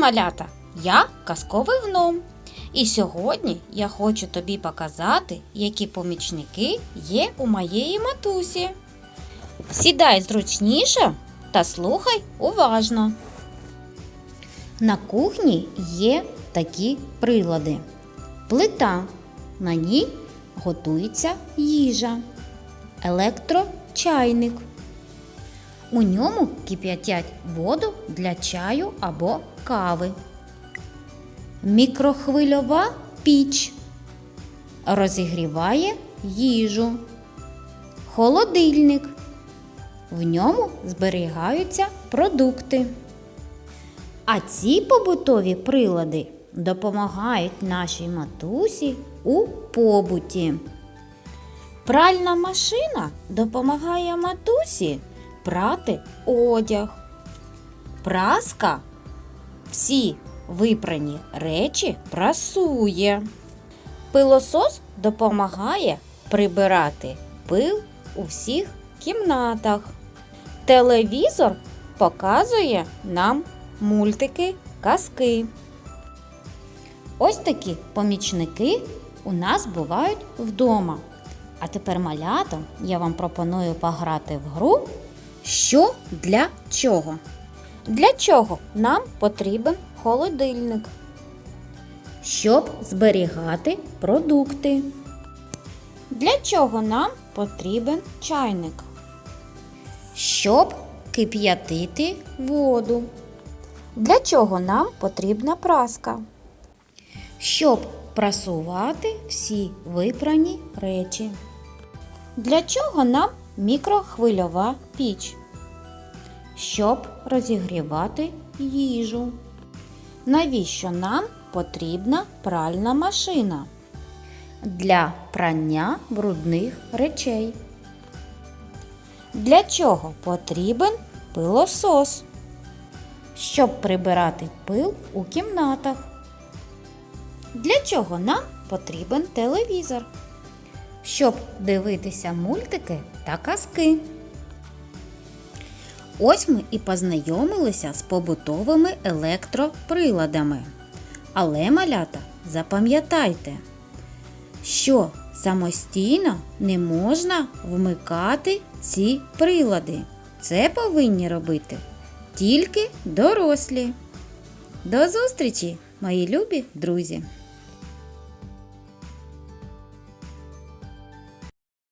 малята! Я казковий гном. І сьогодні я хочу тобі показати, які помічники є у моєї матусі. Сідай зручніше та слухай уважно. На кухні є такі прилади. Плита. На ній готується їжа. Електрочайник. У ньому кип'ятять воду для чаю або кави. Мікрохвильова піч розігріває їжу. Холодильник. В ньому зберігаються продукти. А ці побутові прилади допомагають нашій матусі у побуті. Пральна машина допомагає матусі прати одяг. Праска всі випрані речі прасує. Пилосос допомагає прибирати пил у всіх кімнатах. Телевізор показує нам мультики, казки. Ось такі помічники у нас бувають вдома. А тепер малята я вам пропоную пограти в гру що для чого. Для чого нам потрібен холодильник? Щоб зберігати продукти. Для чого нам потрібен чайник? Щоб кип'ятити воду. Для чого нам потрібна праска? Щоб прасувати всі випрані речі. Для чого нам мікрохвильова піч? Щоб розігрівати їжу. Навіщо нам потрібна пральна машина? Для прання брудних речей. Для чого потрібен пилосос? Щоб прибирати пил у кімнатах. Для чого нам потрібен телевізор? Щоб дивитися мультики та казки. Ось ми і познайомилися з побутовими електроприладами. Але, малята, запам'ятайте, що самостійно не можна вмикати ці прилади. Це повинні робити тільки дорослі. До зустрічі, мої любі друзі!